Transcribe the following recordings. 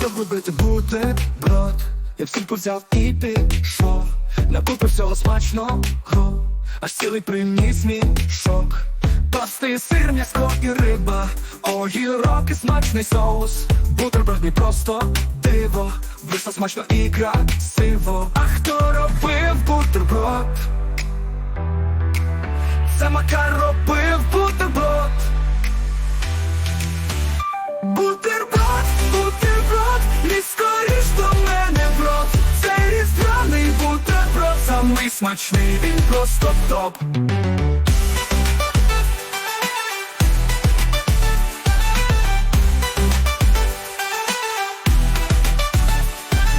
Щоб вибити бутерброд Я в сільпу взяв і пішов. Накупив всього смачного Аж цілий приніс мішок Пасти, сир, м'ясо і риба. Огірок і смачний соус. Бутерброд мій просто диво. Вийшло смачно і красиво. А хто робив бутерброд? Це Макар робив самий смачний, він просто топ.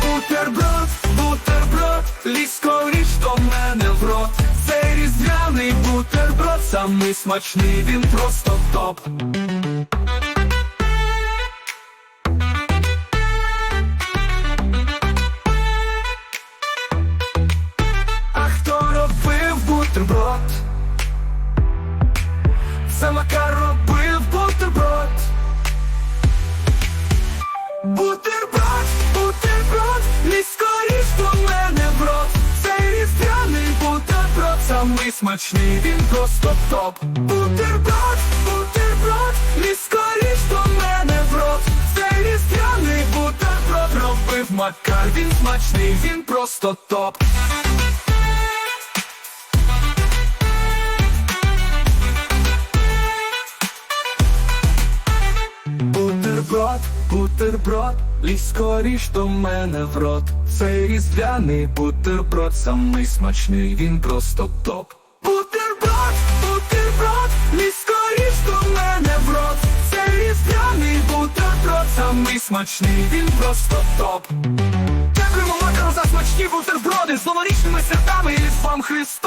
Бутерброд, бутерброд, лізь скоріш до мене в рот. Це різдвяний бутерброд, самий смачний, він просто топ Це Макар робив бутерброд. Бутерброд, бутерброд, не скоріш до мене в рот. Цей різдвяний бутерброд, самий смачний, він просто топ. Бутерброд, бутерброд, не скоріш до мене в рот. Цей різдвяний бутерброд робив Макар, він смачний, він просто топ Бутерброд, бутерброд, лізь скоріш до мене в рот. Цей різдвяний бутерброд, самий смачний, він просто топ. Бутерброд, бутерброд, лізь скоріш до мене в рот. Цей різдвяний бутерброд, самий смачний, він просто топ. Дякуємо макару за смачні бутерброди. З новорічними святами і різдвом Христовим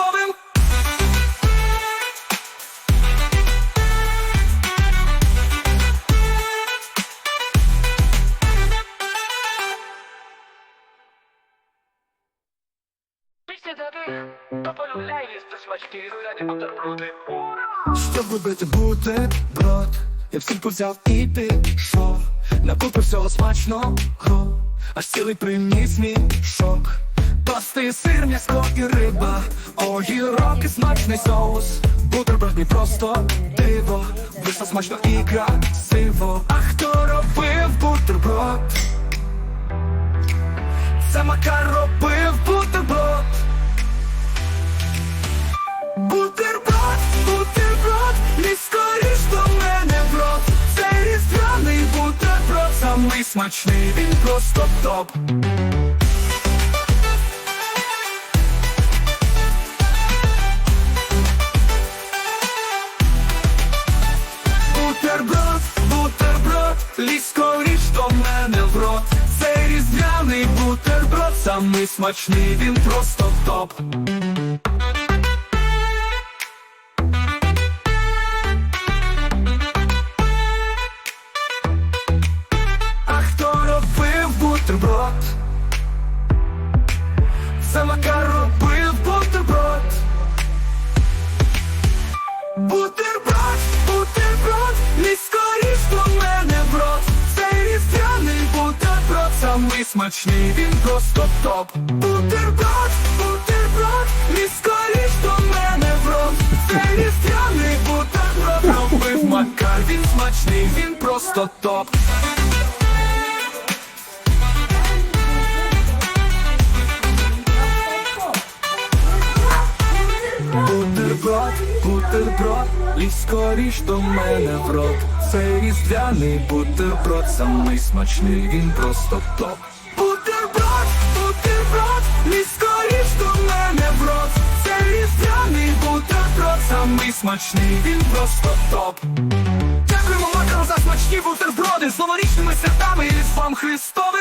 Тебе, то полюбляй їсти смачні рулені бутерброди. Щоб вибити бутерброд Я в сільпу взяв і пішов. Накупив всього смачного. Аж цілий приніс мішок Пасти, сир, м'ясо і риба. Огірок і смачний соус. Бутерброд мій просто диво. Вийшло смачно і красиво. А хто робив бутерброд? Це Макар робив бутерброд, смачний, він просто топ. Бутерброд, бутерброд, лізь скоріш до мене в рот. Це різдвяний бутерброд, самий смачний, він просто топ бутерброд? Це Макар робив бутерброд. Бутерброд, бутерброд, не скоріш до мене в рот. Цей різдвяний бутерброд, самий смачний, він просто топ. Бутерброд, бутерброд, не скоріш до мене в рот. Цей різдвяний бутерброд робив Макар, він смачний, він просто топ Бутерброд, бутерброд, лізь скоріш до мене в рот. Цей різдвяний бутерброд, самий смачний, він просто топ. Бутерброд, бутерброд, лізь скоріш до мене в рот. Цей різдвяний бутерброд, самий смачний, він просто топ. Дякуємо макару за смачні бутерброди. З новорічними святами і різдвом Христовим